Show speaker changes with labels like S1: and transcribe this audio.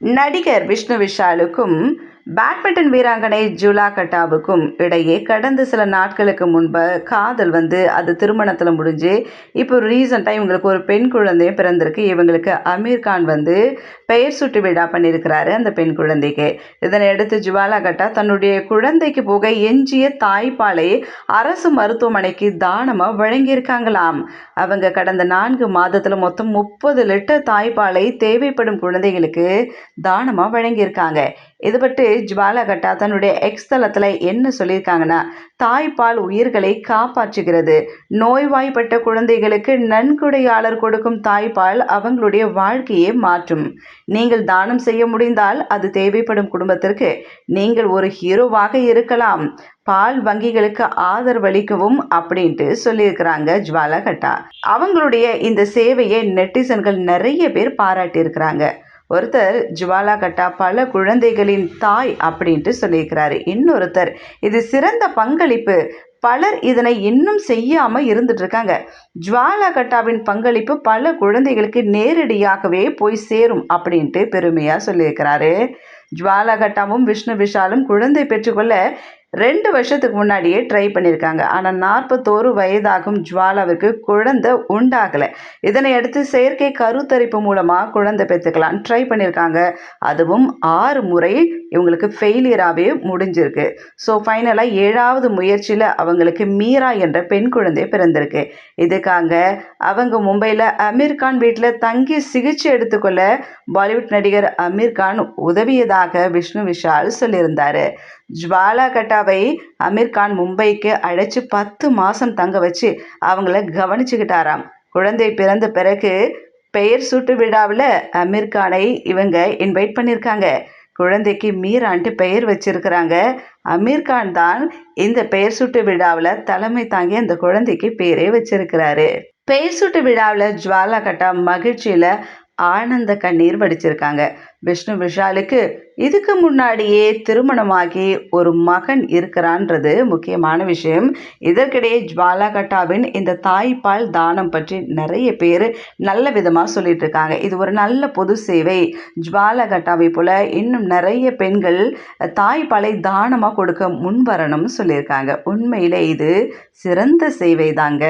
S1: நடிகர் விஷ்ணு விஷாலுக்கும் பேட்மிண்டன் வீராங்கனை ஜூலா கட்டாவுக்கும் இடையே கடந்த சில நாட்களுக்கு முன்பு காதல் வந்து அது திருமணத்தில் முடிஞ்சு இப்போ ரீசண்டாக இவங்களுக்கு ஒரு பெண் குழந்தையும் பிறந்திருக்கு. இவங்களுக்கு அமீர் கான் வந்து பெயர் சுட்டு விழா பண்ணியிருக்கிறாரு அந்த பெண் குழந்தைக்கு. இதனை அடுத்து ஜுவாலா கட்டா தன்னுடைய குழந்தைக்கு போக எஞ்சிய தாய்ப்பாலை அரசு மருத்துவமனைக்கு தானமாக வழங்கியிருக்காங்களாம். அவங்க கடந்த நான்கு மாதத்தில் மொத்தம் முப்பது லிட்டர் தாய்ப்பாலை தேவைப்படும் குழந்தைகளுக்கு தானமாக வழங்கியிருக்காங்க. இது பற்றி ஜுவாலா கட்டா தன்னுடைய எக்ஸ் தளத்தில் என்ன சொல்லியிருக்காங்கன்னா தாய்ப்பால் உயிர்களை காப்பாற்றுகிறது. நோய்வாய்ப்பட்ட குழந்தைகளுக்கு நன்கொடையாளர் கொடுக்கும் தாய்ப்பால் அவங்களுடைய வாழ்க்கையை மாற்றும். நீங்கள் தானம் செய்ய முடிந்தால் அது தேவைப்படும் குடும்பத்திற்கு நீங்கள் ஒரு ஹீரோவாக இருக்கலாம். பால் வங்கிகளுக்கு ஆதரவளிக்கவும் அப்படின்ட்டு சொல்லியிருக்கிறாங்க ஜுவாலா கட்டா அவங்களுடைய இந்த சேவையை நெட்டிசன்கள் நிறைய பேர் பாராட்டியிருக்கிறாங்க. ஒருத்தர் ஜுவாலா கட்டா பல குழந்தைகளின் தாய் அப்படின்ட்டு சொல்லியிருக்கிறாரு. இன்னொருத்தர் இது சிறந்த பங்களிப்பு. பலர் இதனை இன்னும் செய்யாமல் இருந்துட்டு இருக்காங்க ஜுவாலா கட்டாவின் பங்களிப்பு பல குழந்தைகளுக்கு நேரடியாகவே போய் சேரும் அப்படின்ட்டு பெருமையாக சொல்லியிருக்கிறாரு. ஜுவாலா கட்டாவும் விஷ்ணு விஷாலும் குழந்தை பெற்றுக்கொள்ள ரெண்டு வருஷத்துக்கு முன்னாடியே ட்ரை பண்ணியிருக்காங்க ஆனால் நாற்பத்தோரு வயதாகும் ஜுவாலாவிற்கு குழந்தை உண்டாகலை. இதனை அடுத்து செயற்கை கருத்தரிப்பு மூலமாக குழந்தை பெற்றுக்கலாம். ட்ரை பண்ணியிருக்காங்க அதுவும் ஆறு முறை இவங்களுக்கு ஃபெயிலியராகவே முடிஞ்சிருக்கு. ஸோ ஃபைனலாக ஏழாவது முயற்சியில் அவங்களுக்கு மீரா என்ற பெண் குழந்தை பிறந்திருக்கு. இதுக்காக அவங்க மும்பையில் அமீர்கான் வீட்டில் தங்கி சிகிச்சை எடுத்துக்கொள்ள பாலிவுட் நடிகர் அமீர்கான் உதவியதாக விஷ்ணு விஷால் சொல்லியிருந்தார். ஜுவாலா கட்டா அமீர் அமீர்கான் மும்பைக்கு அழைச்சி பத்து மாதம் தங்க வச்சு அவங்கள கவனிச்சுக்கிட்டாராம். குழந்தை பிறந்த பிறகு பெயர் சூட்டு விழாவில் அமீர்கானை இவங்க இன்வைட் பண்ணியிருக்காங்க குழந்தைக்கு மீரான்ட்டு பெயர் வச்சிருக்கிறாங்க. அமீர்கான் தான் இந்த பெயர் சூட்டு விழாவில் தலைமை தாங்கி அந்த குழந்தைக்கு பேரே வச்சிருக்கிறாரு. பெயர் சூட்டு விழாவில் ஜுவாலா கட்டா மகிழ்ச்சியில் ஆனந்த கண்ணீர் வடிச்சிருக்காங்க. விஷ்ணு விஷாலுக்கு இதுக்கு முன்னாடியே திருமணமாகி ஒரு மகன் இருக்கிறான்றது முக்கியமான விஷயம். இதற்கிடையே ஜுவாலா கட்டாவின் இந்த தாய்ப்பால் தானம் பற்றி நிறைய பேர் நல்ல விதமாக சொல்லிட்டு இருக்காங்க இது ஒரு நல்ல பொது சேவை. ஜுவாலா கட்டாவை போல இன்னும் நிறைய பெண்கள் தாய்ப்பாலை தானமாக கொடுக்க முன் வரணும்னு சொல்லியிருக்காங்க. உண்மையிலே இது சிறந்த சேவை தாங்க